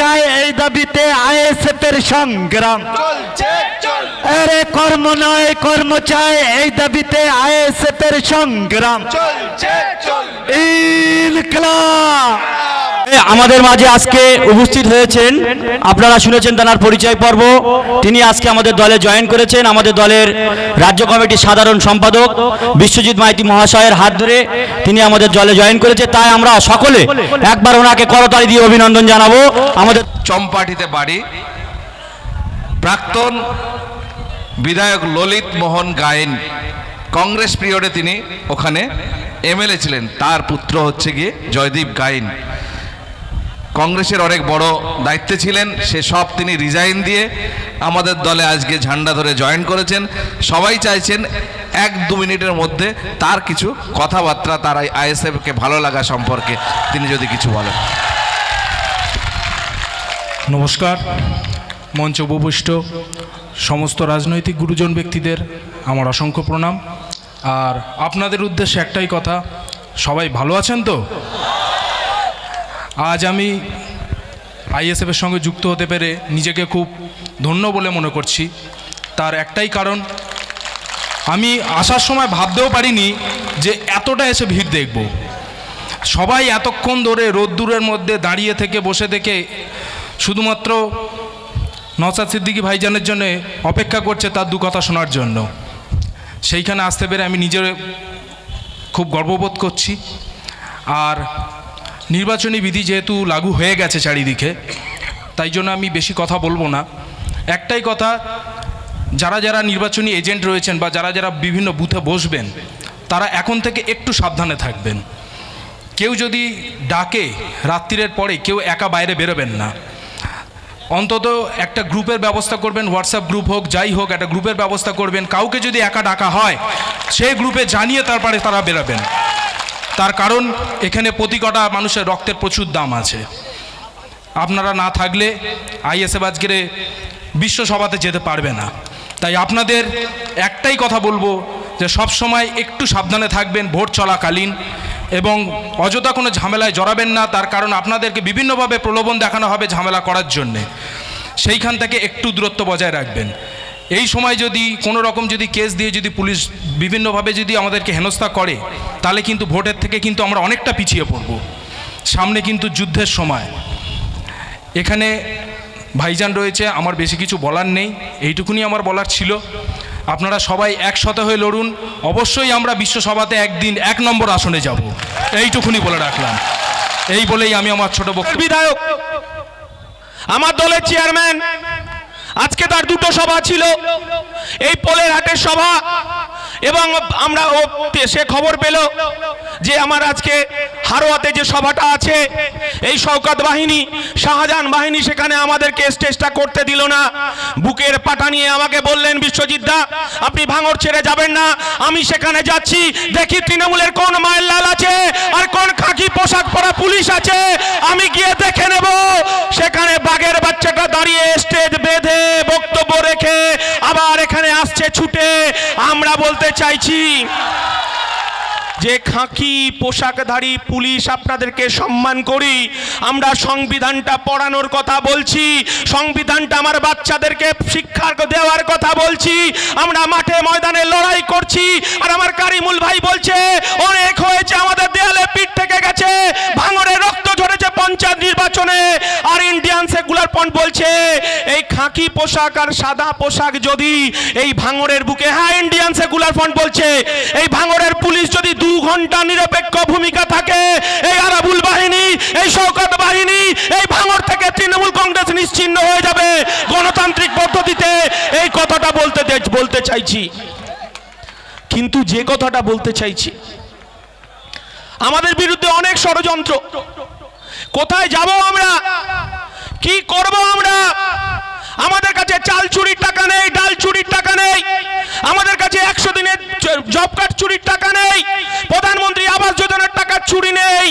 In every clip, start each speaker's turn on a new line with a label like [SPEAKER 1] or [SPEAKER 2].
[SPEAKER 1] চায় এই দাবিতে আইএসএফের সংগ্রাম। আরে কর্ম নয় কর্ম চায় এই দাবিতে আইএসএফের সংগ্রাম। ইনকলাব!
[SPEAKER 2] আমাদের মাঝে আজকে উপস্থিত হয়েছেন, আপনারা শুনেছেন তার পরিচয় পর্ব। তিনি আজকে আমাদের দলে জয়েন করেছেন, আমাদের দলের রাজ্য কমিটির সাধারণ সম্পাদক বিশ্বজিৎ মাইতি মহাশয়ের হাত ধরে তিনি আমাদের দলে জয়েন করেছে। তাই আমরা সকলে একবার ওনাকে করতালি দিয়ে অভিনন্দন জানাব। আমাদের
[SPEAKER 3] চম্পাটিতে বাড়ি, প্রাক্তন বিধায়ক ললিত মোহন গায়েন, কংগ্রেস পিরিয়ডে তিনি ওখানে এমএলএ ছিলেন। তার পুত্র হচ্ছে গিয়ে জয়দীপ গায়েন। কংগ্রেসের অনেক বড় দায়িত্বে ছিলেন, সে সব তিনি রিজাইন দিয়ে আমাদের দলে আজকে ঝান্ডা ধরে জয়েন করেছেন। সবাই চাইছেন এক দু মিনিটের মধ্যে তার কিছু কথাবার্তা তার আইএসএফকে ভালো লাগা সম্পর্কে তিনি যদি কিছু বলেন।
[SPEAKER 4] নমস্কার, মঞ্চ উপবিষ্ট, সমস্ত রাজনৈতিক গুরুজন ব্যক্তিদের আমার অসংখ্য প্রণাম। আর আপনাদের উদ্দেশ্যে একটাই কথা, সবাই ভালো আছেন তো? আজ আমি আইএসএফের সঙ্গে যুক্ত হতে পেরে নিজেকে খুব ধন্য বলে মনে করছি। তার একটাই কারণ, আমি আসার সময় ভাবতেও পারিনি যে এতটা এসে ভিড় দেখব। সবাই এতক্ষণ ধরে রোদ্দুরের মধ্যে দাঁড়িয়ে থেকে, বসে থেকে শুধুমাত্র নসাদ সিদ্দিকী ভাইজানের জন্য অপেক্ষা করছে তার দু কথা শোনার জন্য। সেইখানে আসতে পেরে আমি নিজের খুব গর্ববোধ করছি। আর নির্বাচনী বিধি যেহেতু লাগু হয়ে গেছে চারিদিকে, তাই জন্য আমি বেশি কথা বলব না। একটাই কথা, যারা যারা নির্বাচনী এজেন্ট রয়েছেন বা যারা যারা বিভিন্ন বুথে বসবেন, তারা এখন থেকে একটু সাবধানে থাকবেন। কেউ যদি ডাকে রাত্রিরের পরে, কেউ একা বাইরে বেরোবেন না। অন্তত একটা গ্রুপের ব্যবস্থা করবেন, হোয়াটসঅ্যাপ গ্রুপ হোক, যাই হোক, একটা গ্রুপের ব্যবস্থা করবেন। কাউকে যদি একা ডাকা হয়, সেই গ্রুপে জানিয়ে তারপরে তারা বেরোবেন। তার কারণ, এখানে প্রতি কটা মানুষের রক্তের প্রচুর দাম আছে। আপনারা না থাকলে আইএসএফ আজকের বিশ্বসভাতে যেতে পারবে না। তাই আপনাদের একটাই কথা বলব, যে সব সময় একটু সাবধানে থাকবেন, ভোট চলাকালীন এবং অযথা কোনো ঝামেলায় জড়াবেন না। তার কারণ, আপনাদেরকে বিভিন্নভাবে প্রলোভন দেখানো হবে ঝামেলা করার জন্যে। সেইখান থেকে একটু দূরত্ব বজায় রাখবেন। এই সময় যদি কোনো রকম যদি কেস দিয়ে যদি পুলিশ বিভিন্নভাবে যদি আমাদেরকে হেনস্থা করে, তাহলে কিন্তু ভোটের থেকে কিন্তু আমরা অনেকটা পিছিয়ে পড়ব। সামনে কিন্তু যুদ্ধের সময়। এখানে ভাইজান রয়েছে, আমার বেশি কিছু বলার নেই, এইটুকুনি আমার বলার ছিল। আপনারা সবাই একসাথে হয়ে লড়ুন, অবশ্যই আমরা বিশ্বসভাতে একদিন এক নম্বর আসনে যাব। এইটুকুনি বলে রাখলাম। এই বলেই আমি আমার ছোট বক্তব্য
[SPEAKER 5] বিধায়ক, আমার দলের চেয়ারম্যান আজকে তার দুটো সভা ছিল। এই পোলের হাটের সভা এবং আমরা ও সে খবর পেল। যে আমার আজকে হারোয়াতে যে সভাটা আছে, এই শওকত বাহিনী, শাহজাহান বাহিনী সেখানে আমাদেরকে স্টেজটা করতে দিল না। বুকের পাটা নিয়ে আমাকে বললেন, বিশ্বজিৎ দা, আপনি ভাঙর ছেড়ে যাবেন না। আমি সেখানে যাচ্ছি, দেখি তৃণমূলের কোন মায়ের লাল আছে আর কোন খাকি পোশাক পরা পুলিশ আছে। আমি গিয়ে দেখে নেব। সেখানে বাঘের বাচ্চাটা দাঁড়িয়ে স্টেজ বেঁধে বক্তব্য রেখে আবার এখানে আসছে ছুটে। আমরা বলতে চাইছি যে খাঁকি পোশাকধারী পুলিশ আপনাদেরকে সম্মান করি, আমরা সংবিধানটা পড়ানোর কথা বলছি, সংবিধানটা আমার বাচ্চাদেরকে শিক্ষা দেওয়ার কথা বলছি, আমরা মাঠে ময়দানে লড়াই করছি, আর আমার কারিমুল ভাই বলছে, অনেক হয়েছে আমাদের দেয়ালে পিঠ থেকে গেছে ভাঙরে রক্ত ঝরেছে পঞ্চায়েত নির্বাচনে পন্ট বলছে, এই খাঁকি পোশাক আর সাদা পোশাক যদি এই ভাঙরের বুকে হ্যাঁ ইন্ডিয়ান সেকুলার ফ্রন্ট বলছে, এই ভাঙরের পুলিশ যদি দু ঘণ্টা নিরপেক্ষ ভূমিকা থাকে, এই আরাবুল বাহিনী, এই শওকত বাহিনী, এই ভাঙর থেকে তৃণমূল কংগ্রেস নিশ্চিন্ন হয়ে যাবে গণতান্ত্রিক পদ্ধতিতে। এই কথাটা বলতে বলতে চাইছি। কিন্তু যে কথাটা বলতে চাইছি, আমাদের বিরুদ্ধে অনেক ষড়যন্ত্র। কোথায় যাব আমরা? কি করব আমরা? আমাদের কাছে চাল চুরির টাকা নেই, ডাল চুরির টাকা নেই। আমাদের কাছে একশো দিনের জব কার্ড চুরির টাকা নেই। প্রধানমন্ত্রী আবাস যোজনার টাকা চুরি নেই।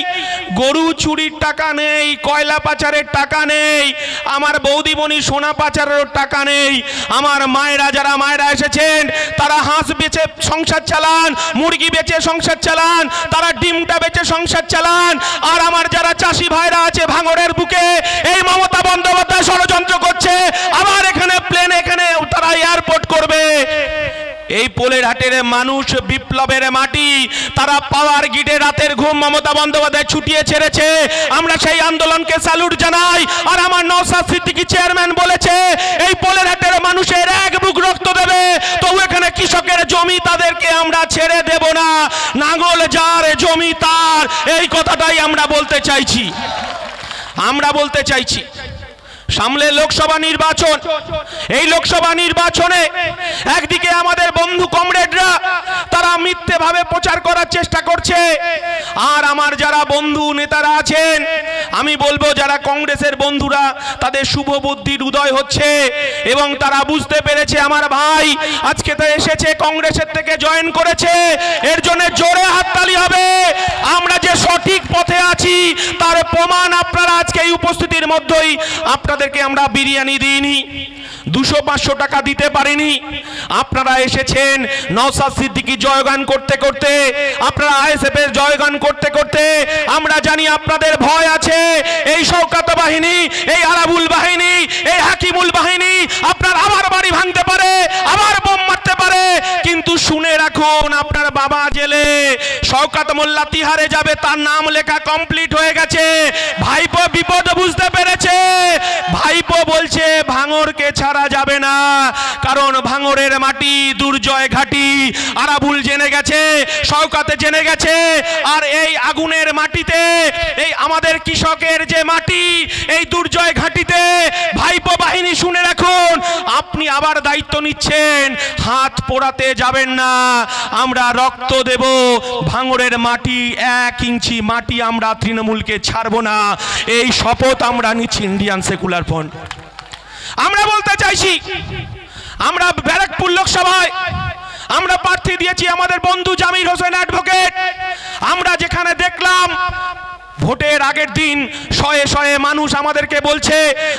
[SPEAKER 5] গরু চুরির টাকা নেই, কয়লা পাচারের টাকা নেই। আমার বৌদিমণি সোনা পাচারের টাকা নেই। আমার মায়েরা যারা মায়েরা এসেছেন, তারা হাঁস বেচে সংসার চালান, মুরগি বেচে সংসার চালান, তারা ডিমটা বেচে সংসার চালান, আর আমার যারা চাষি ভাইরা আছে ভাঙরের বুকে, এই মমতা বন্দ্যোপাধ্যায় আবার এখানে প্লেন এখানে তারা এয়ারপোর্ট করবে। এই পোলের হাটের মানুষ বিপ্লবের মাটি, তারা পাওয়ার গিটে রাতের ঘুম মমতা বন্দ্যোপাধ্যায় ছুটিয়ে ছেড়েছে। আমরা সেই আন্দোলনকে স্যালুট জানাই। আর আমার নওসাদ সিদ্দিকি চেয়ারম্যান বলেছে, এই পোলের হাটের মানুষের এক বুক রক্ত দেবে। তবু এখানে কৃষকের জমি তাদেরকে আমরা ছেড়ে দেব না। নাঙ্গল যার জমি তার, এই কথাটাই আমরা বলতে চাইছি। আমরা বলতে চাইছি সামনে লোকসভা নির্বাচন। এই লোকসভা নির্বাচনে একদিকে আমাদের বন্ধু কমরেডরা, তারা মিথ্যেভাবে প্রচার করার চেষ্টা করছে। যারা বন্ধু নেতারা আছেন, আমি বলব যারা কংগ্রেসের বন্ধুরা, তাদের শুভ বুদ্ধির উদয় হচ্ছে এবং তারা বুঝতে পেরেছে আমার ভাই আজকে তো এসেছে, কংগ্রেসের থেকে জয়েন করেছে, এর জন্য জোরে হাততালি হবে। আমরা যে সঠিক পথে আছি, তার প্রমাণ আপনারা আজকে এই উপস্থিতির মধ্যেই। আপনাদেরকে আমরা বিরিয়ানি দিইনি। দুশো পাঁচশো টাকা দিতে পারিনি। আপনারা এসেছেন নওসাদ সিদ্দিকি জয়গান করতে করতে, আপনারা আইএসএফ এর জয়গান করতে করতে, আমরা জানি আপনাদের ভয় আছে। এই শৌকাত বাহিনী, এই আরাবুল বাহিনী, এই হাকিমুল বাহিনী, আপনার আবার বাড়ি ভাঙতে পারে, আবার বোম পারে, কিন্তু শুনে রাখুন, আপনার বাবা জেলে শওকাত মোল্লা তিহারে যাবে, তার নাম লেখা কমপ্লিট হয়ে গেছে। ভাইপো বিপদ বুঝতে পেরেছে। ভাইপো বলছে, ভাঙরকে ছাড়া যাবে না, কারণ ভাঙরের মাটি দুর্জয় ঘাটি। আরাবুল জেনে গেছে, শওকাতে জেনে গেছে, আর এই আগুনের মাটিতে, এই আমাদের কৃষকের যে মাটি, এই দুর্জয় ঘাটিতে ভাইপো বাহিনী শুনে আপনি আবার দায়িত্ব নিচ্ছেন। হাত পোড়াতে যাবেন না। আমরা রক্ত দেব। ভাঙড়ের মাটি এক ইঞ্চি মাটি আমরা তৃণমূলকে ছাড়বো না। এই শপথ আমরা নিচ্ছি ইন্ডিয়ান সেকুলার ফ্রন্ট। আমরা বলতে চাইছি, আমরা ব্যারাকপুর লোকসভায় আমরা প্রার্থী দিয়েছি আমাদের বন্ধু জামির হোসেন অ্যাডভোকেট। আমরা যেখানে দেখলাম ভোটের আগের দিন শয়ে শয়ে মানুষ আমাদেরকে বলছে,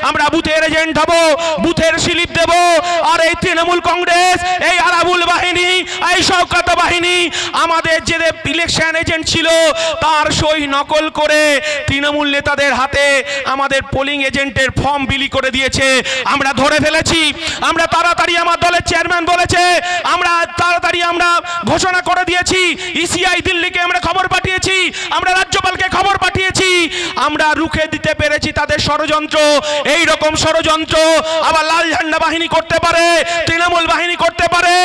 [SPEAKER 5] আমরা বুথের এজেন্ট হব, বুথের স্লিপ দেব। আর এই তৃণমূল কংগ্রেস, এই আরাবুল বাহিনী, এই শওকাত বাহিনী, আমাদের যে ইলেকশন এজেন্ট ছিল, তার সই নকল করে তৃণমূল নেতাদের হাতে আমাদের পোলিং এজেন্টের ফর্ম বিলি করে দিয়েছে। আমরা ধরে ফেলেছি, আমরা তাড়াতাড়ি আমার দলের চেয়ারম্যান বলেছে, আমরা তাড়াতাড়ি আমরা ঘোষণা করে দিয়েছি ইসিআই দিল্লিকে আমরা খবর পাঠিয়েছি, আমরা রাজ্যপালকে খবর পাঠিয়েছি। আমরা রুখে দিতে পেরেছি তাদের ষড়যন্ত্র। এই রকম ষড়যন্ত্র আবার লাল ঝান্ডা বাহিনী করতে পারে, তৃণমূল বাহিনী করতে পারে,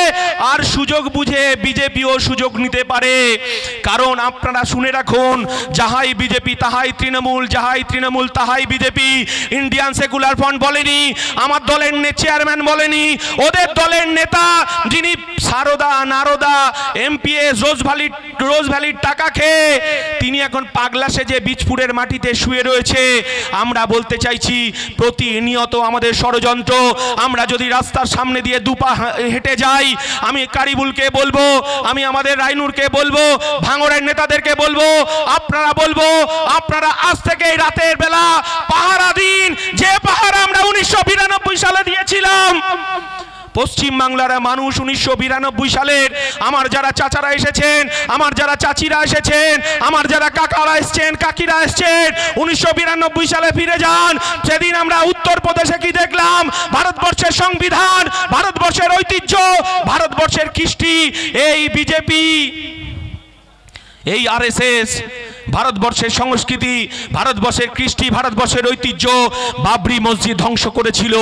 [SPEAKER 5] আর সুযোগ বুঝে বিজেপিও সুযোগ নিতে পারে। কারণ আপনারা শুনে রাখুন, যাহাই বিজেপি তাহাই তৃণমূল, যাহাই তৃণমূল তাহাই বিজেপি। ইন্ডিয়ান সেকুলার ফ্রন্ট বলেনি, আমার দলের চেয়ারম্যান বলেনি, ওদের দলের নেতা যিনি Saradha, Narada MPS Rose Valley Rose ভ্যালির টাকা খেয়ে, তিনি এখন পাগলা সেজে বীজপুরের মাটিতে শুয়ে রয়েছে, আমরা বলতে চাইছি প্রতিনিয়ত আমাদের ষড়যন্ত্র, আমরা যদি রাস্তার সামনে দিয়ে দুপা হেঁটে যাই, আমি কারিবুলকে বলব, আমি আমাদের রাইনুরকে বলব, ভাঙড়ের নেতাদেরকে বলব, আপনারা বলব, আপনারা আজ থেকে রাতের বেলা পাহারা দিন। যে পাহারা আমরা উনিশশো বিরানব্বই সালে দিয়েছিলাম পশ্চিম বাংলার মানুষ উনিশশো বিরানব্বই সালের, আমার যারা চাচারা এসেছেন, আমার যারা চাচিরা এসেছেন, আমার যারা কাকারা এসছেন, কাকিরা এসছেন, উনিশশো বিরানব্বই সালে ফিরে যান। সেদিন আমরা উত্তরপ্রদেশে কি দেখলাম? ভারতবর্ষের সংবিধান, ভারতবর্ষের ঐতিহ্য, ভারতবর্ষের কৃষ্টি, এই বিজেপি, এই আরএসএস, ভারতবর্ষের সংস্কৃতি, ভারতবর্ষের কৃষ্টি, ভারতবর্ষের ঐতিহ্য বাবরি মসজিদ ধ্বংস করেছিল।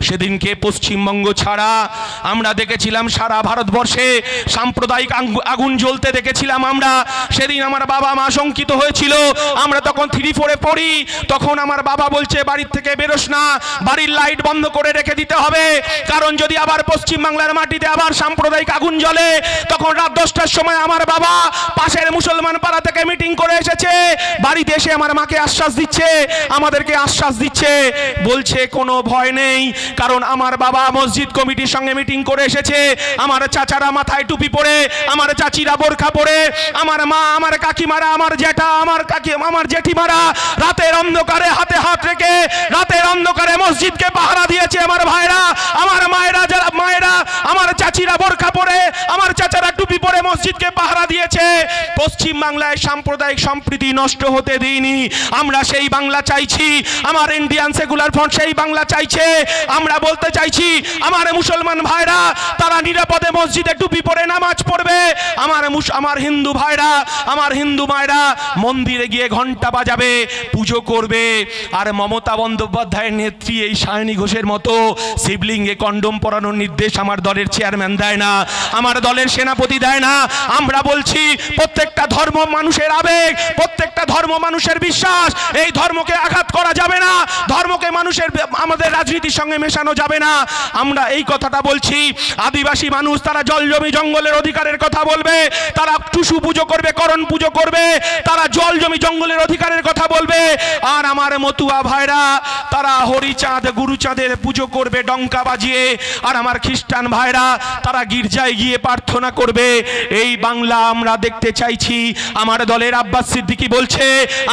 [SPEAKER 5] সেদিনকে পশ্চিমবঙ্গ ছাড়া আমরা দেখেছিলাম সারা ভারতবর্ষে সাম্প্রদায়িক আগুন জ্বলতে দেখেছিলাম আমরা। সেদিন আমার বাবা মা শঙ্কিত হয়েছিল। আমরা তখন থ্রি ফোরে পড়ি। তখন আমার বাবা বলছে, বাড়ির থেকে বেরোস না। বাড়ির লাইট বন্ধ করে রেখে দিতে হবে। কারণ যদি আবার পশ্চিম বাংলার মাটিতে আবার সাম্প্রদায়িক আগুন জ্বলে, তখন রাত দশটার সময় আমার বাবা পাশের মুসলমান পাড়া থেকে মিটিং করে এসেছে। বাড়িতে এসে আমার মাকে আশ্বাস দিচ্ছে। আমাদেরকে আশ্বাস দিচ্ছে। বলছে, কোনো ভয় নেই। কারণ আমার বাবা মসজিদ কমিটির সঙ্গে মিটিং করে এসেছে। আমার চাচারা মাথায় টুপি পরে, আমার চাচিরা বোরখা পরে, আমার মা, আমার কাকিমারা, আমার জ্যাঠা আমার কাকি, আমার জেঠিমারা রাতের অন্ধকারে হাতে হাত রেখে, রাতের অন্ধকারে মসজিদকে পাহারা দিয়েছে আমার ভাইরা। আমার মায়েরা যারা, মায়েরা, আমার চাচিরা বোরখা পরে, আমার চাচারা টুপি পরে মসজিদকে পাহারা দিয়েছে। পশ্চিম বাংলায় সাম্প্রদায়িক সম্প্রীতি নষ্ট হতে দিইনি। আমরা সেই বাংলা চাইছি, আমার ইন্ডিয়ান সেকুলার ফ্রন্ট সেই বাংলা চাইছে। আমরা বলতে চাইছি, আমার মুসলমান ভাইরা, তারা নিরাপদে মসজিদে টুপি পরে নামাজ পড়বে। আমার আমার হিন্দু ভাইরা, আমার হিন্দু মায়েরা, মন্দিরে গিয়ে ঘণ্টা বাজাবে, পুজো করবে। আর মমতা বন্দ্যোপাধ্যায়ের নেত্রী এই সায়নী ঘোষের মতো, শিবলিঙ্গে কন্ডম পরানোর নির্দেশ আমার দলের চেয়ারম্যান দেয় না, আমার দলের সেনাপতি দেয় না। আমরা বলছি, প্রত্যেকটা ধর্ম মানুষের আবেগ, প্রত্যেকটা ধর্ম মানুষের বিশ্বাস, এই ধর্মকে আঘাত করা যাবে না। ধর্মকে মানুষের, আমাদের রাজনীতির সঙ্গে মেশানো যাবে না। আমরা এই কথাটা বলছি। আদিবাসী মানুষ, তারা জল জমি জঙ্গলের অধিকারের কথা বলবে। তারা টুসু পুজো করবে, করণ পুজো করবে। তারা জল জমি জঙ্গলের অধিকারের কথা বলবে। আর আমার মতুয়া ভাইরা, তারা হরিচাঁদ, গুরুচাঁদের পুজো করবে ডঙ্কা বাজিয়ে। আর আমার খ্রিস্টান ভাইরা, তারা গির্জায় গিয়ে প্রার্থনা করবে। এই বাংলা আমরা দেখতে চাইছি। আমার দলের আব্বাস সিদ্দিকি বলছে,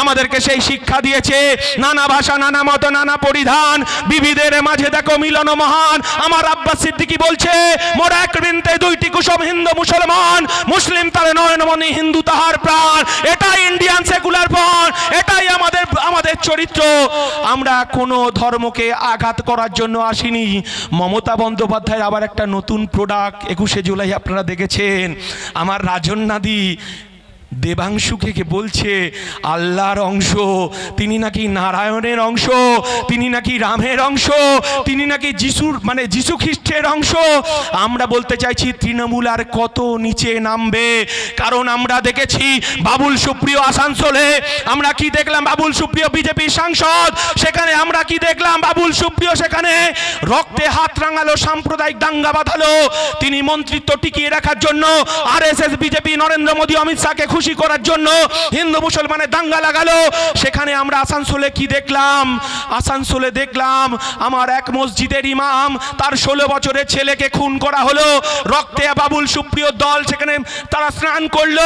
[SPEAKER 5] আমাদেরকে সেই শিক্ষা দিয়েছে। নানা ভাষা, নানা মত, নানা পরিধান, বিবিধের মাঝে দেখো মিলন মহান। আমার আব্বাস সিদ্দিকী বলছে, মোরা এক বৃন্তে দুইটি কুসুম হিন্দু মুসলমান। মুসলিম তার নয়নমণি হিন্দু তাহার প্রাণ। এটাই ইন্ডিয়ান সেকুলার ফ্রন্ট এটাই আমাদের আমাদের চরিত্র। আমরা কোনো ধর্মকে আঘাত করার জন্য আসিনি। মমতা বন্দ্যোপাধ্যায়ের আবার একটা নতুন প্রোডাক্ট একুশে জুলাই আপনারা দেখেছেন। আমার রাজন্যাদি দেবাংশুকে কে বলছে, আল্লাহর অংশ, তিনি নাকি নারায়ণের অংশ, তিনি নাকি রামের অংশ, তিনি নাকি যিশুর মানে যিশু খ্রিস্টের অংশ? আমরা বলতে চাইছি, তৃণমূল আর কত নিচে নামবে? কারণ আমরা দেখেছি, বাবুল সুপ্রিয় আসানসোলে আমরা কি দেখলাম? বাবুল সুপ্রিয় বিজেপির সাংসদ, সেখানে আমরা কি দেখলাম? বাবুল সুপ্রিয় সেখানে রক্তে হাত রাঙালো, সাম্প্রদায়িক দাঙ্গা বাঁধালো। তিনি মন্ত্রিত্ব টিকিয়ে রাখার জন্য R S S BJP, Narendra Modi, Amit শাহকে খুশি করার জন্য হিন্দু মুসলমানের দাঙ্গা লাগালো। সেখানে আমরা আসানসোলে কি দেখলাম? আসানসোলে দেখলাম আমার এক মসজিদের ইমাম, তার ষোলো বছরের ছেলেকে খুন করা হলো। রক্তে বাবুল সুপ্রিয় দল সেখানে তারা স্নান করল।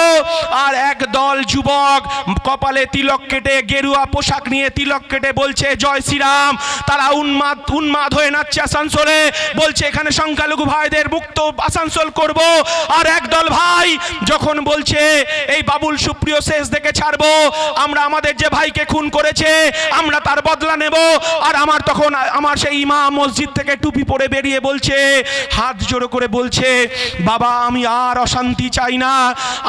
[SPEAKER 5] আর এক দল যুবক কপালে তিলক কেটে, গেরুয়া পোশাক নিয়ে তিলক কেটে বলছে, জয় শ্রীরাম। তারা উন্মাদ উন্মাদ হয়ে নাচছে আসানসোলে। বলছে, এখানে সংখ্যালঘু ভাইদের মুক্ত আসানসোল করব। আর একদল ভাই যখন বলছে, এই বাবুল সুপ্রিয় শেষ দেখে ছাড়বো। আমরা আমাদের যে ভাইকে খুন করেছে, আমরা তার বদলা নেব। আর আমার তখন আমার সেই ইমাম মসজিদ থেকে টুপি পরে বেরিয়ে বলছে, হাত জোড়ো করে বলছে, বাবা, আমি আর অশান্তি চাই না।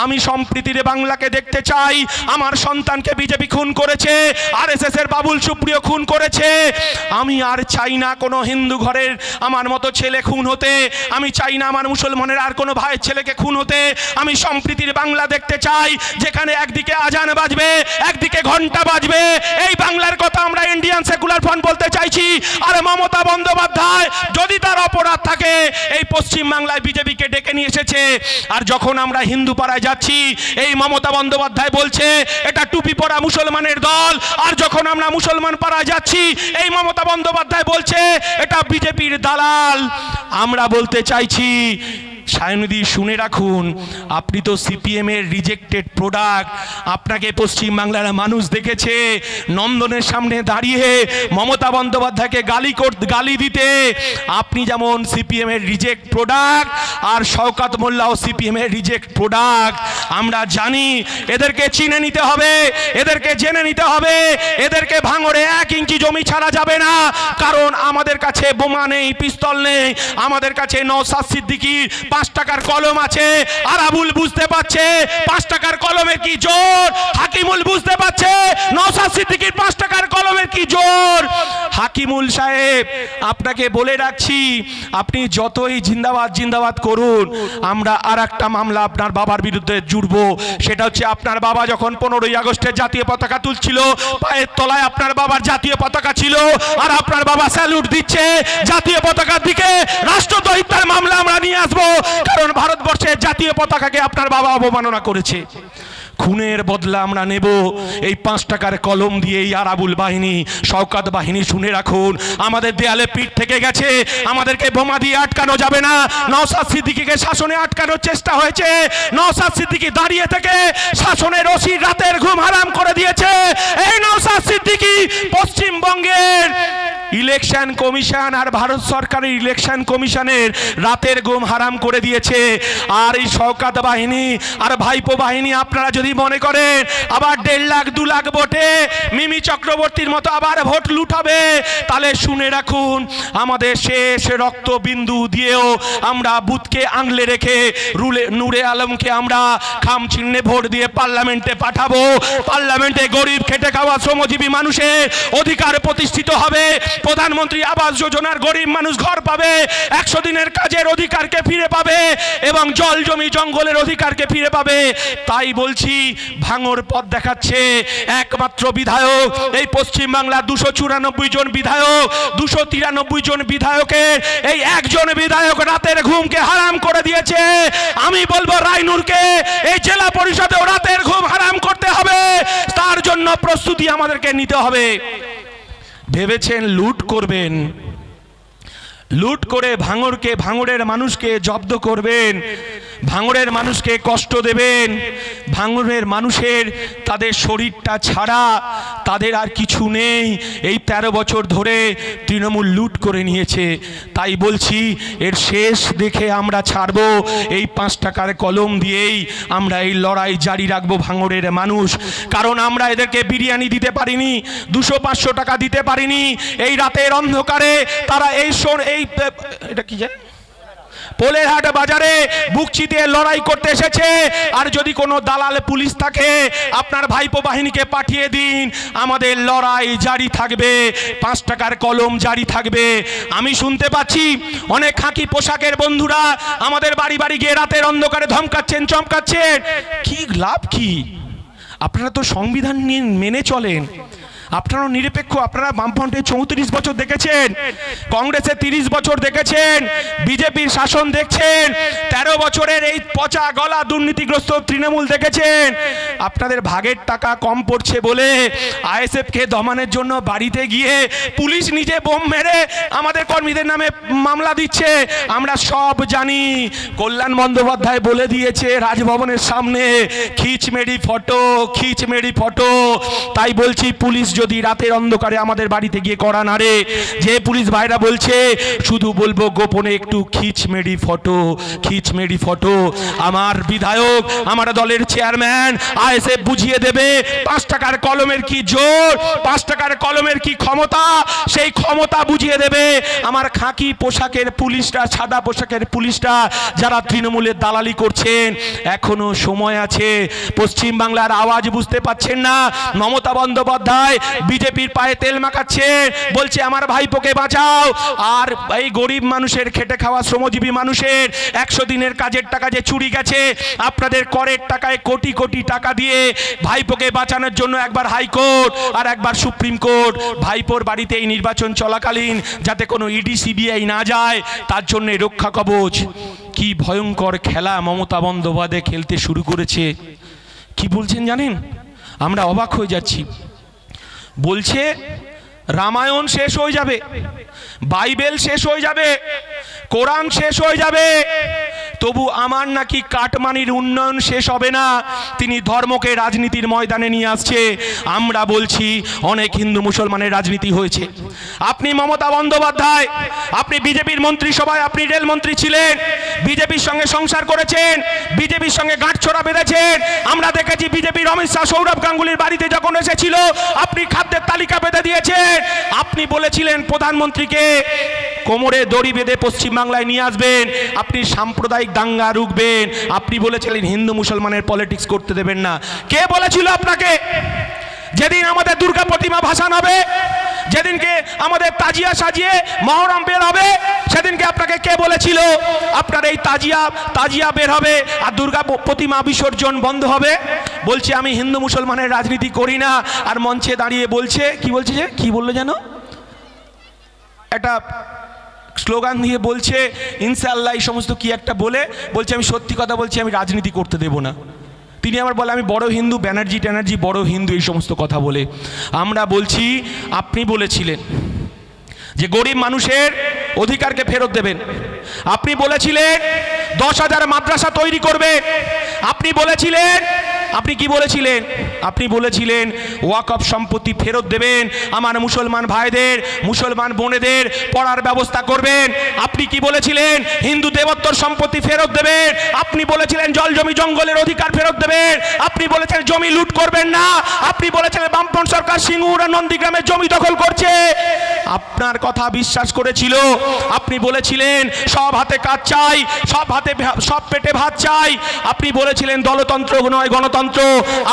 [SPEAKER 5] আমি সম্প্রীতির বাংলাকে দেখতে চাই। আমার সন্তানকে বিজেপি খুন করেছে আর এস এর বাবুল সুপ্রিয় খুন করেছে। আমি আর চাই না কোনো হিন্দু ঘরের আমার মতো ছেলে খুন হতে। আমি চাই না আমার মুসলমানের আর কোনো ভাইয়ের ছেলেকে খুন হতে। আমি সম্প্রীতির বাংলা দেখতে চাই যেখানে একদিকে আজান বাজবে, একদিকে ঘণ্টা বাজবে। এই বাংলার কথা আমরা ইন্ডিয়ান সেকুলার ফ্রন্ট বলতে চাইছি। আর মমতা বন্দ্যোপাধ্যায়, যদি তার অপরাধ থাকে, এই পশ্চিম বাংলায় বিজেপিকে ডেকে নিয়ে এসেছে। আর যখন আমরা হিন্দু পাড়ায় যাচ্ছি, এই মমতা বন্দ্যোপাধ্যায় বলছে, এটা টুপি পরা মুসলমানের দল। আর যখন আমরা মুসলমান পাড়ায় যাচ্ছি, এই মমতা বন্দ্যোপাধ্যায় বলছে, এটা বিজেপির দালাল। আমরা বলতে চাইছি সায়নদী শুনে রাখুন, আপনি তো সিপিএম এর রিজেক্টেড প্রোডাক্ট আপনাকে পশ্চিম বাংলার মানুষ দেখেছে, নন্দনের সামনে দাঁড়িয়ে মমতা বন্দ্যোপাধ্যায়কে গালি গালি দিতে। আপনি যেমন সিপিএম এর রিজেক্ট প্রোডাক্ট আর শওকাত মোল্লাও সিপিএম এর রিজেক্ট প্রোডাক্ট আমরা জানি এদেরকে চিনে নিতে হবে, এদেরকে জেনে নিতে হবে, এদেরকে ভাঙড়ে এক ইঞ্চি জমি ছাড়া যাবে না। কারণ আমাদের কাছে বোমা নেই, পিস্তল নেই, আমাদের কাছে নৌসাদ সিদ্দিকির পাঁচ টাকার কলম আছে। আর আবুল বুঝতে পারছে, পাঁচ টাকার কলমের কি জোর? হাকিমুল বুঝতে পারছে নৌসাদ সিদ্দিকির পাঁচ টাকার কলমের কি জোর? হাকিমুল সাহেব, আপনাকে বলে রাখছি, আপনি যতই জিন্দাবাদ জিন্দাবাদ করুন, আমরা আর একটা মামলা আপনার বাবার বিরুদ্ধে জুড়ব। সেটা হচ্ছে আপনার বাবা যখন পনেরোই আগস্টের জাতীয় পতাকা তুলছিল, পায়ের তলায় আপনার বাবার জাতীয় পতাকা ছিল, আর আপনার বাবা স্যালুট দিচ্ছে জাতীয় পতাকার দিকে। রাষ্ট্রদ্রোহিতার মামলা আমরা নিয়ে আসব। কারণ ভারতবর্ষের জাতীয় পতাকাকে আপনার বাবা অবমাননা করেছে। খুনের বদলা আমরা নেব। এই পাঁচ টাকার কলম দিয়ে এই আরাবুল বাহিনী, শওকাত বাহিনী শুনে রাখুন। আমাদের দেয়ালে পিঠ থেকে গেছে। আমাদেরকে বোমা দিয়ে আটকানো যাবে না। নওসাদ সিদ্দিকিকে শাসনে আটকানোর চেষ্টা হয়েছে। নওসাদ সিদ্দিকি দাঁড়িয়ে থেকে শাসনের রশির রাতের ঘুম হারাম করে দিয়েছে। এই নওসাদ সিদ্দিকি পশ্চিমবঙ্গের ইলেকশন কমিশন আর ভারত সরকারের ইলেকশন কমিশনের রাতের ঘুম হারাম করে দিয়েছে। আর এই শওকাত বাহিনী আর ভাইপো বাহিনী, আপনারা যদি মনে করেন, আবার দেড় লাখ, দু লাখ ভোটে মিমি চক্রবর্তীর মতো আবার ভোট লুটাবে, তাহলে শুনে রাখুন, আমাদের শেষ রক্ত বিন্দু দিয়েও আমরা বুথকে আংলে রেখে রুলে, নূরে আলমকে আমরা খাম চিহ্নে ভোট দিয়ে পার্লামেন্টে পাঠাবো। পার্লামেন্টে গরিব খেটে খাওয়া শ্রমজীবী মানুষের অধিকার প্রতিষ্ঠিত হবে। প্রধানমন্ত্রী আবাস যোজনার গরিব মানুষ ঘর পাবে, একশো দিনের কাজের অধিকারকে ফিরে পাবে এবং জল জমি জঙ্গলের অধিকারকে ফিরে পাবে। তাই বলছি, ভাঙর পথ দেখাচ্ছে একমাত্র বিধায়ক। এই পশ্চিম বাংলার দুশো চুরানব্বই জন বিধায়ক, দুশো তিরানব্বই জন বিধায়কের এই একজন বিধায়ক রাতের ঘুমকে হারাম করে দিয়েছে। আমি বলব রাইনুরকে এই জেলা পরিষদেও রাতের ঘুম হারাম করতে হবে। তার জন্য প্রস্তুতি আমাদেরকে নিতে হবে। ভেবেছেন লুট করবেন। লুট করে ভাঙড়কে ভাঙড়ের মানুষকে জব্দ করবেন। ভাঙড়ের মানুষকে কষ্ট দেবেন। ভাঙড়ের মানুষের তাদের শরীরটা ছাড়া তাদের আর কিছু নেই। এই ১৩ বছর ধরে তৃণমূল লুট করে নিয়েছে। তাই বলছি, এর শেষ দেখে আমরা ছাড়বো। এই পাঁচ টাকার কলম দিয়েই আমরা এই লড়াই জারি রাখব ভাঙড়ের মানুষ। কারণ আমরা এদেরকে বিরিয়ানি দিতে পারিনি, দুশো পাঁচশো টাকা দিতে পারিনি। এই রাতের অন্ধকারে তারা এই সোর এই, এটা কি যায় পোলেরহাট বাজারে বুক চিতিয়ে লড়াই করতে এসেছে। আর যদি কোনো দালাল পুলিশ থাকে, আপনার ভাইপো বাহিনীকে পাঠিয়ে দিন। আমাদের লড়াই জারি থাকবে, পাঁচ টাকার কলম জারি থাকবে। আমি শুনতে পাচ্ছি অনেক খাঁকি পোশাকের বন্ধুরা আমাদের বাড়ি বাড়ি গিয়ে রাতের অন্ধকারে ধমকাচ্ছেন, চমকাচ্ছেন। কি লাভ কি? আপনারা তো সংবিধান নিয়ে মেনে চলেন। আপনারাও নিরপেক্ষ, আপনারা বামফ্রন্টে চৌত্রিশ বছর দেখেছেন, কংগ্রেসে তিরিশ বছর দেখেছেন, বিজেপির শাসন দেখছেন, তেরো বছরের এই পচা গলা দুর্নীতিগ্রস্ত তৃণমূল দেখেছেন। আপনাদের ভাগের টাকা কম পড়ছে বলে আইএসএফকে দমানোর জন্য বাড়িতে গিয়ে পুলিশ নিজে বোম মেরে আমাদের কর্মীদের নামে মামলা দিচ্ছে। আমরা সব জানি, কল্যাণ বন্দ্যোপাধ্যায় বলে দিয়েছে রাজভবনের সামনে খিচমেরি ফটো খিচমেরি ফটো। তাই বলছি পুলিশ যদি রাতের অন্ধকারে আমাদের বাড়িতে গিয়ে করা না রে, যে পুলিশ ভাইরা বলছে, শুধু বলব গোপনে একটু খিচমেরি ফটো খিচমেরি ফটো। আমার বিধায়ক, আমার দলের চেয়ারম্যান, আইএসএফ বুঝিয়ে দেবে, পাঁচ টাকার কলমের কি জোর, পাঁচ টাকার কলমের কি ক্ষমতা? সেই ক্ষমতা বুঝিয়ে দেবে আমার খাকি পোশাকের পুলিশরা, সাদা পোশাকের পুলিশরা, যারা তৃণমূলের দালালি করছেন। এখনও সময় আছে পশ্চিম বাংলার আওয়াজ বুঝতে পাচ্ছেন না, মমতা বন্দ্যোপাধ্যায় বিজেপির পায়ে তেল মাখাচ্ছে, বলছে, আমার ভাইপোকে বাঁচাও। আর এই গরিব মানুষের খেটে খাওয়া শ্রমজীবী মানুষের একশো দিনের কাজের টাকা যে চুরি গেছে, আপনাদের করের টাকায় কোটি কোটি টাকা দিয়ে ভাইপোকে বাঁচানোর জন্য একবার হাইকোর্ট আর একবার সুপ্রিম কোর্ট। ভাইপোর বাড়িতে এই নির্বাচন চলাকালীন যাতে কোনো ইডি, সিবিআই না যায়, তার জন্য রক্ষা কবচ। কি ভয়ঙ্কর খেলা মমতা বন্দ্যোপাধ্যায় খেলতে শুরু করেছে। কি বলছেন জানেন? আমরা অবাক হয়ে যাচ্ছি। বলছে রামায়ণ শেষ হয়ে যাবে। বাইবেল শেষ হয়ে যাবে, কোরআন শেষ হয়ে যাবে। তবু আমার নাকি কাটমানির উন্নয়ন শেষ হবে না। তিনি ধর্মকে রাজনীতির ময়দানে নিয়ে আসছে। আমরা বলছি, অনেক হিন্দু মুসলমানের রাজনীতি হয়েছে। আপনি মমতা বন্দ্যোপাধ্যায়, আপনি বিজেপির মন্ত্রিসভায় আপনি রেলমন্ত্রী ছিলেন, বিজেপির সঙ্গে সংসার করেছেন, বিজেপির সঙ্গে গাঁটছড়া বেঁধেছেন। আমরা দেখেছি বিজেপির অমিত শাহ, সৌরভ গাঙ্গুলির বাড়িতে যখন এসেছিল, আপনি খাদ্যের তালিকা বেঁধে দিয়েছেন। আপনি বলেছিলেন প্রধানমন্ত্রীকে কোমরে দড়ি বেঁধে পশ্চিমবাংলায় নিয়ে আসবেন। আপনি সাম্প্রদায়িক দাঙ্গা রুখবেন। আপনি বলেছিলেন হিন্দু মুসলমানের পলিটিক্স করতে দেবেন না। কে বলেছিল আপনাকে? যেদিন আমাদের দুর্গা প্রতিমা ভাসান হবে, যেদিনকে আমাদের তাজিয়া সাজিয়ে মহরম বের হবে, সেদিনকে আপনাকে কে বলেছিল? আপনার এই তাজিয়া তাজিয়া বের হবে আর দুর্গা প্রতিমা বিসর্জন বন্ধ হবে। বলছে, আমি হিন্দু মুসলমানের রাজনীতি করি না। আর মঞ্চে দাঁড়িয়ে বলছে, কি বলছে যে? কি বলল যেন? একটা স্লোগান দিয়ে বলছে, ইনশাআল্লাহ এই সমস্ত কি একটা বলে, বলছে আমি সত্যি কথা বলছি, আমি রাজনীতি করতে দেব না। তিনি আমার বলে, আমি বড় হিন্দু ব্যানার্জি ট্যানার্জি বড় হিন্দু এই সমস্ত কথা বলে। আমরা বলছি, আপনি বলেছিলেন যে গরিব মানুষের অধিকারকে ফেরত দেবেন। আপনি বলেছিলেন, দশ হাজার মাদ্রাসা তৈরি করবে। আপনি বলেছিলেন, আপনি কি বলেছিলেন? আপনি বলেছিলেন ওয়াকফ সম্পত্তি ফেরত দেবেন। আমার মুসলমান ভাইদের, মুসলমান বোনেদের পড়ার ব্যবস্থা করবেন। আপনি কি বলেছিলেন, হিন্দু দেবত্বর সম্পত্তি ফেরত দেবেন? আপনি বলেছিলেন, জল জমি জঙ্গলের অধিকার ফেরত দেবেন। আপনি বলেছেন জমি লুট করবেন না। আপনি বলেছিলেন বামপন সরকার সিঙ্গুর আর নন্দীগ্রামের জমি দখল করছে। আপনার কথা বিশ্বাস করেছিল। আপনি বলেছিলেন, সব হাতে কাজ চাই, সব হাতে সব পেটে ভাত চাই। আপনি বলেছিলেন, দলতন্ত্র নয়, গণতন্ত্র।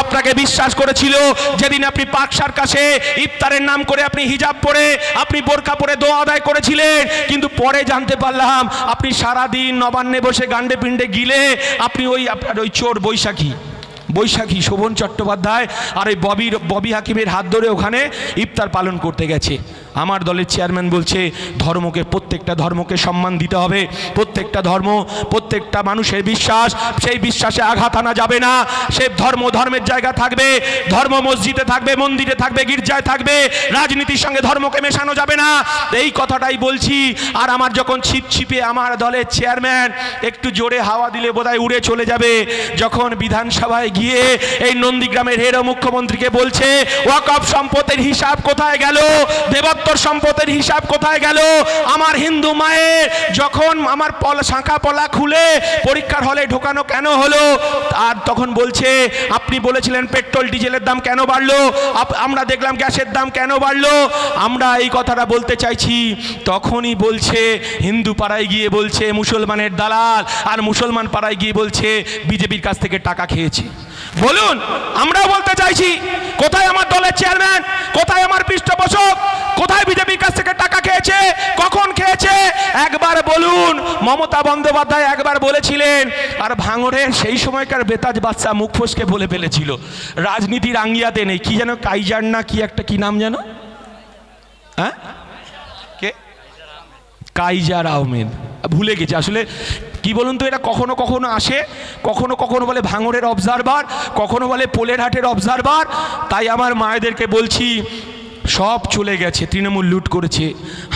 [SPEAKER 5] আপনাকে বিশ্বাস করেছিল, যেদিন আপনি পাক সার্কাসে ইফতারের নাম করে আপনি হিজাব পরে, আপনি বোরখা পরে দোয়া আদায় করেছিলেন। কিন্তু পরে জানতে পারলাম, আপনি সারাদিন নবান্নে বসে গান্ডে পিণ্ডে গিলে আপনি ওই আপনার ওই চোর বৈশাখী বৈশাখী শোভন চট্টোপাধ্যায় আর ওই ববির, ববি হাকিমের হাত ধরে ওখানে ইফতার পালন করতে গেছে। আমার দলের চেয়ারম্যান বলছে, ধর্মকে, প্রত্যেকটা ধর্মকে সম্মান দিতে হবে। প্রত্যেকটা ধর্ম, প্রত্যেকটা মানুষের বিশ্বাস, সেই বিশ্বাসে আঘাত আনা যাবে না। সে ধর্ম ধর্মের জায়গা থাকবে, ধর্ম মসজিদে থাকবে, মন্দিরে থাকবে, গির্জায় থাকবে, রাজনীতির সঙ্গে ধর্মকে মেশানো যাবে না। এই কথাটাই বলছি, আর আমার যখন ছিপ ছিপে আমার দলের চেয়ারম্যান একটু জোরে হাওয়া দিলে বোধহয় উড়ে চলে যাবে, যখন বিধানসভায় গিয়ে এই নন্দীগ্রামের হেরো মুখ্যমন্ত্রীকে বলছে, ওয়াকফ সম্পদের হিসাব কোথায় গেল? দেবত্তর সম্পদের হিসাব কোথায় গেল? আমার হিন্দু মায়ের যখন আমার পলা, শাঁখা পলা খুলে পরীক্ষার হলে ঢোকানো কেন হলো? আর তখন বলছে, আপনি বলেছিলেন পেট্রোল, ডিজেলের দাম কেন বাড়লো? আমরা দেখলাম গ্যাসের দাম কেন বাড়লো? আমরা এই কথাটা বলতে চাইছি। তখনই বলছে, হিন্দু পাড়ায় গিয়ে বলছে, মুসলমানের দালাল। আর মুসলমান পাড়ায় গিয়ে বলছে, বিজেপির কাছ থেকে টাকা খেয়েছে। বলুন, আমরাও বলতে চাইছি, কোথায় আমার দলের চেয়ারম্যান? কোথায় আমার পৃষ্ঠপোষক? কোথায় বিজেপির কাছ থেকে টাকা খেয়েছে? কখন খেয়েছে? একবার বলুন। মমতা বন্দ্যোপাধ্যায় একবার বলেছিলেন, আর ভাঙড়ের সেই সময়কার বেতাজ বাচ্চা মুখ ফসকে বলে ফেলেছিল। রাজনীতির আঙ্গিয়াতে নেই। কি যেন কাইজার না, কি একটা, কি নাম যেন? হ্যাঁ? কে? কাইজার আহমেদ। ভুলে গেছি। আসলে কি বলুন তো, এটা কখনো কখনো আসে। কখনো কখনো বলে ভাঙড়ের অবজারভার কখনো বলে পোলের হাটের অবজারভার তাই আমার মায়েদেরকে বলছি সব চলে গেছে, তৃণমূল লুট করেছে।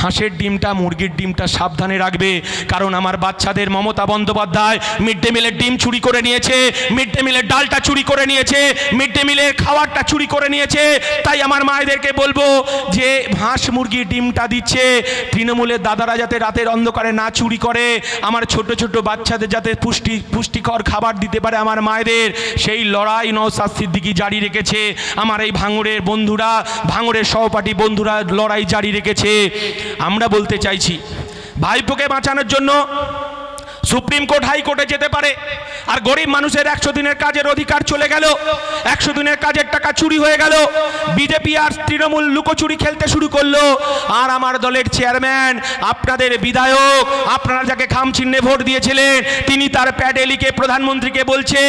[SPEAKER 5] হাঁসের ডিমটা, মুরগির ডিমটা সাবধানে রাখবে, কারণ আমার বাচ্চাদের মমতা বন্দ্যোপাধ্যায় মিড ডে মিলের ডিম চুরি করে নিয়েছে, মিড ডে মিলের ডালটা চুরি করে নিয়েছে, মিড ডে মিলের খাবারটা চুরি করে নিয়েছে। তাই আমার মায়েদেরকে বলব যে, হাঁস মুরগির ডিমটা দিচ্ছে, তৃণমূলের দাদারা যাতে রাতের অন্ধকারে না চুরি করে, আমার ছোট ছোট বাচ্চাদের যাতে পুষ্টি, পুষ্টিকর খাবার দিতে পারে আমার মায়েদের, সেই লড়াই নৌসাদ দিকে জারি রেখেছে। আমার এই ভাঙড়ের বন্ধুরা, ভাঙড়ের সহপাঠী বন্ধুরা লড়াই জারি রেখেছে। আমরা বলতে চাইছি ভাইপোকে বাঁচানোর জন্য সুপ্রিম কোর্ট হাইকোর্টে যেতে পারে। আর গরিব মানুষের একশো দিনের কাজের অধিকার চলে গেল। একশো দিনের কাজের টাকা চুরি হয়ে গেল। বিজেপি আর তৃণমূল লুকোচুরি খেলতে শুরু করল। আর আমার দলের চেয়ারম্যান, আপনাদের বিধায়ক, আপনারা যাকে খাম চিহ্নে ভোট দিয়েছিলেন, তিনি তার প্যাডে লিখে প্রধানমন্ত্রীকে বলছে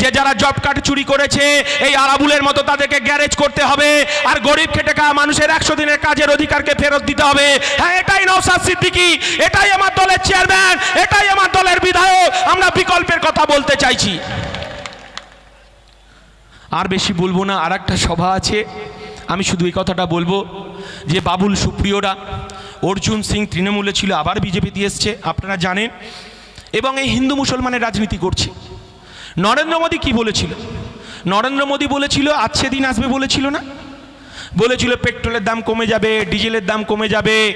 [SPEAKER 5] যে, যারা জব কার্ড চুরি করেছে, এই আরাবুলের মতো তাদেরকে গ্যারেজ করতে হবে। আর গরিব খেটে খাওয়া মানুষের একশো দিনের কাজের অধিকারকে ফেরত দিতে হবে। হ্যাঁ এটাই নৌসাদ সিদ্দিকি, এটাই আমার দলের চেয়ারম্যান, এটাই আমার দলের বিধায়ক, আমরা বিকল্পের কথা বলতে চাইছি। আর বেশি বলব না আর একটা সভা আছে। আমি শুধু এই কথাটা বলব যে, বাবুল সুপ্রিয়রা, অর্জুন সিং তৃণমূলে ছিল, আবার বিজেপিতে এসছে, আপনারা জানেন। এবং এই হিন্দু মুসলমানের রাজনীতি করছে। নরেন্দ্র মোদী কি বলেছিল? নরেন্দ্র মোদী বলেছিল আজকে দিন আসবে বলেছিল না? বলেছিল, পেট্রোলের দাম কমে যাবে, ডিজেলের দাম কমে যাবে।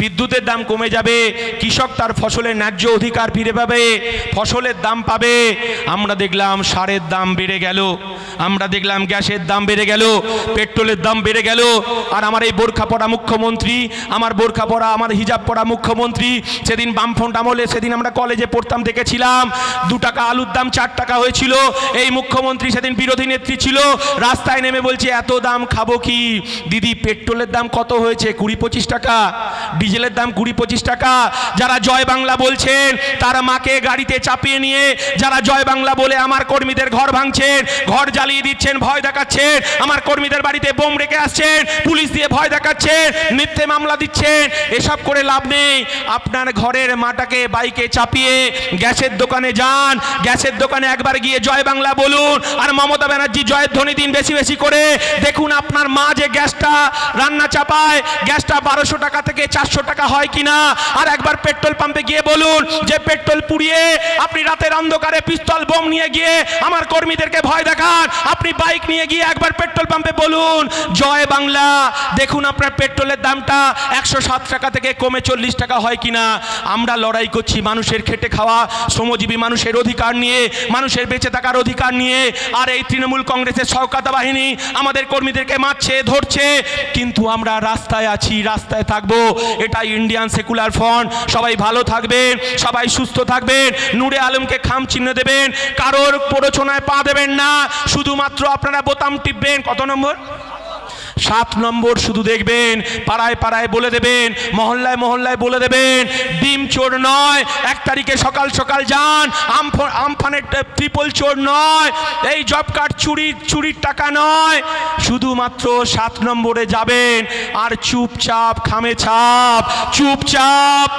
[SPEAKER 5] বিদ্যুতের দাম কমে যাবে, কৃষক তার ফসলের ন্যায্য অধিকার ফিরে পাবে, ফসলের দাম পাবে। আমরা দেখলাম সারের দাম বেড়ে গেল, আমরা দেখলাম গ্যাসের দাম বেড়ে গেল, পেট্রোলের দাম বেড়ে গেল, আর আমার এই বোরখা পড়া মুখ্যমন্ত্রী, আমার বোরখা পড়া আমার হিজাব পড়া মুখ্যমন্ত্রী, সেদিন বামফ্রন্ট আমলে, সেদিন আমরা কলেজে পড়তাম, দেখেছিলাম, দু টাকা আলুর দাম চার টাকা হয়েছিল, এই মুখ্যমন্ত্রী সেদিন বিরোধী নেত্রী ছিল, রাস্তায় নেমে বলছে, এত দাম খাব কি? দিদি, পেট্রোলের দাম কত হয়েছে? কুড়ি পঁচিশ টাকা। ডিজেলের দাম কুড়ি পঁচিশ টাকা। যারা জয় বাংলা বলছেন, তারা মাকে গাড়িতে চাপিয়ে নিয়ে যারা জয় বাংলা বলে আমার কর্মীদের ঘর ভাঙছেন, ঘর জ্বালিয়ে দিচ্ছেন, ভয় দেখাচ্ছেন, আমার কর্মীদের বাড়িতে বোম রেখে আসছেন, পুলিশ দিয়ে ভয় দেখাচ্ছেন, মিথ্যে মামলা দিচ্ছেন, এসব করে লাভ নেই। আপনার ঘরের মাটাকে বাইকে চাপিয়ে গ্যাসের দোকানে যান, গ্যাসের দোকানে একবার গিয়ে জয় বাংলা বলুন, আর মমতা ব্যানার্জি জয়ের ধ্বনি দিন বেশি বেশি করে। দেখুন আপনার মা যে গ্যাসটা রান্না চাপায়, গ্যাসটা বারোশো টাকা থেকে চারশো চারশো টাকা হয় কিনা? আর একবার পেট্রোল পাম্পে গিয়ে বলুন যে পেট্রোল পুড়িয়ে আপনি রাতের অন্ধকারে পিস্তল বোম নিয়ে গিয়ে আমার কর্মীদেরকে ভয় দেখান। আপনি বাইক নিয়ে গিয়ে একবার পেট্রোল পাম্পে বলুন, জয় বাংলা, দেখুন আপনার পেট্রোলের দামটা একশো সাত টাকা থেকে কমে চল্লিশ টাকা হয় কিনা? আমরা লড়াই করছি মানুষের খেটে খাওয়া, শ্রমজীবী মানুষের অধিকার নিয়ে, মানুষের বেঁচে থাকার অধিকার নিয়ে। আর এই তৃণমূল কংগ্রেসের সহকাতা বাহিনী আমাদের কর্মীদেরকে মারছে, ধরছে। কিন্তু আমরা রাস্তায় আছি, রাস্তায় থাকব। এটা ইন্ডিয়ান সেকুলার ফ্রন্ট সবাই ভালো থাকবেন, সবাই সুস্থ থাকবেন। নূরে আলমকে খাম চিহ্ন দেবেন। কারোর প্ররোচনায় পা দেবেন না। শুধুমাত্র আপনারা বোতাম টিপবেন। কত নম্বর? সাত নম্বর শুধু দেখবেন, পাড়ায় পাড়ায় বলে দেবেন, মহল্লায় মহল্লায় বলে দেবেন, ডিম চোর নয়, এক তারিখে সকাল সকাল যান, আমফ- আমফানের ত্রিপল চোর নয়, এই জব কার্ড চুরি, চুরির টাকা নয়, শুধুমাত্র সাত নম্বরে যাবেন, আর চুপচাপ, খামে ছাপ, চুপচাপ।